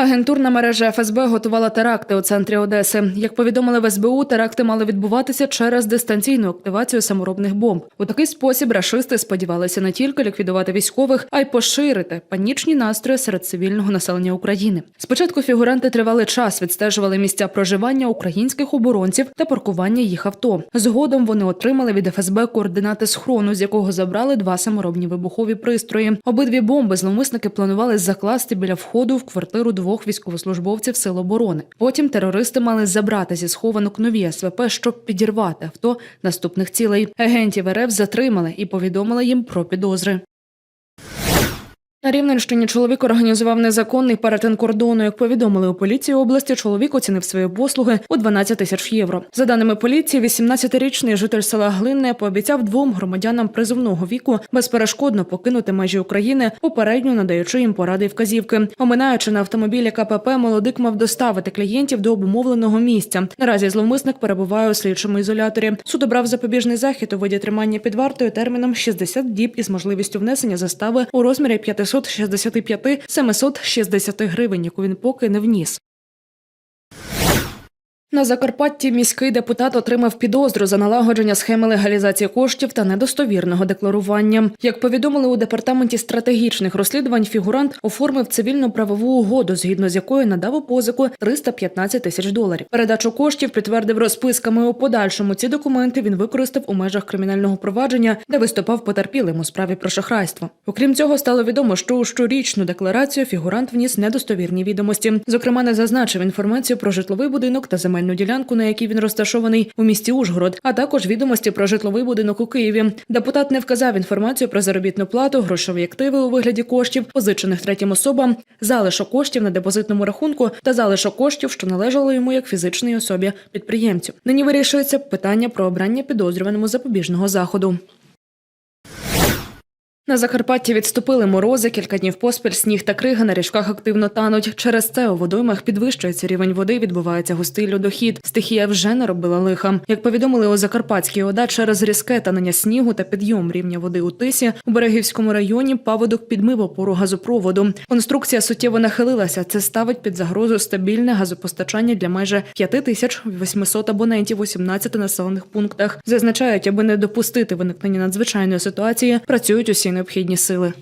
Агентурна мережа ФСБ готувала теракти у центрі Одеси. Як повідомили в СБУ, теракти мали відбуватися через дистанційну активацію саморобних бомб. У такий спосіб рашисти сподівалися не тільки ліквідувати військових, а й поширити панічні настрої серед цивільного населення України. Спочатку фігуранти тривалий час відстежували місця проживання українських оборонців та паркування їх авто. Згодом вони отримали від ФСБ координати схрону, з якого забрали два саморобні вибухові пристрої. Обидві бомби зловмисники планували закласти біля входу в квартиру двох військовослужбовців Сил оборони. Потім терористи мали забрати зі схованок нові СВП, щоб підірвати авто наступних цілей. Агентів РФ затримали і повідомили їм про підозри. На Рівненщині чоловік організував незаконний перетин кордону. Як повідомили у поліції області, чоловік оцінив свої послуги у 12 тисяч євро. За даними поліції, 18-річний житель села Глинне пообіцяв двом громадянам призовного віку безперешкодно покинути межі України, попередньо надаючи їм поради й вказівки. Оминаючи на автомобілі КПП, молодик мав доставити клієнтів до обумовленого місця. Наразі зловмисник перебуває у слідчому ізоляторі. Суд обрав запобіжний захід у виді тримання під вартою терміном 60 діб із можливістю внесення застави у розмірі 565-760 гривень, яку він поки не вніс. На Закарпатті міський депутат отримав підозру за налагодження схеми легалізації коштів та недостовірного декларування. Як повідомили у департаменті стратегічних розслідувань, фігурант оформив цивільну правову угоду, згідно з якою надав у позику 315 тисяч доларів. Передачу коштів підтвердив розписками. У подальшому ці документи він використав у межах кримінального провадження, де виступав потерпілим у справі про шахрайство. Окрім цього, стало відомо, що у щорічну декларацію фігурант вніс недостовірні відомості. Зокрема, не зазначив інформацію про житловий будинок та земельну ділянку, на якій він розташований у місті Ужгород, а також відомості про житловий будинок у Києві. Депутат не вказав інформацію про заробітну плату, грошові активи у вигляді коштів, позичених третім особам, залишок коштів на депозитному рахунку та залишок коштів, що належали йому як фізичній особі підприємцю. Нині вирішується питання про обрання підозрюваному запобіжного заходу. На Закарпатті відступили морози, кілька днів поспіль сніг та крига на річках активно тануть. Через це у водоймах підвищується рівень води, відбувається густий льодохід. Стихія вже наробила лиха. Як повідомили у Закарпатській ОДА, через різке танення снігу та підйом рівня води у тисі у Берегівському районі паводок підмив опору газопроводу. Конструкція суттєво нахилилася. Це ставить під загрозу стабільне газопостачання для майже 5800 абонентів у 17 населених пунктах. Зазначають, аби не допустити виникнення надзвичайної ситуації, працюють усі необхідні сили.